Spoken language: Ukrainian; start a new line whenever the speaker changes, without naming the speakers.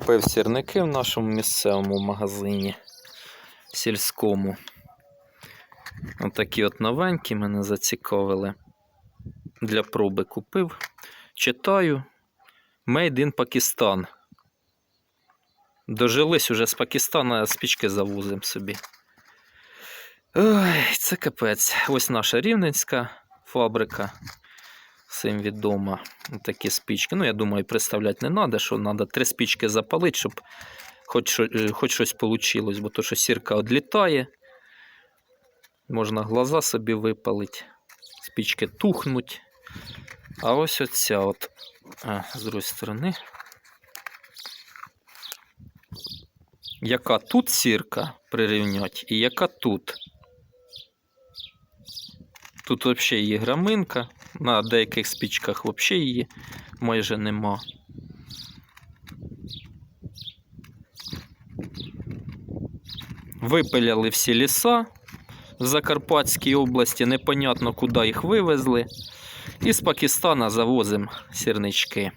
Купив сірники в нашому місцевому магазині сільському. Отакі от новенькі мене зацікавили. Для проби купив. Читаю. Made in Pakistan. Дожились уже з Пакистана, спічки завозимо собі. Ой, це капець. Ось наша рівненська фабрика. Всім відома. Такі спічки. Ну, я думаю, представляти не треба, що треба три спічки запалити, щоб хоч, е, хоч щось вийшло, бо то, що сірка відлітає. Можна глаза собі випалити. Спічки тухнуть. А ось оця от. А, з другої сторони. Яка тут сірка прирівнять і яка тут. Тут взагалі є граминка. На деяких спічках взагалі її майже нема. Випиляли всі ліса в Закарпатській області, непонятно куди їх вивезли. І з Пакистана завозимо сірнички.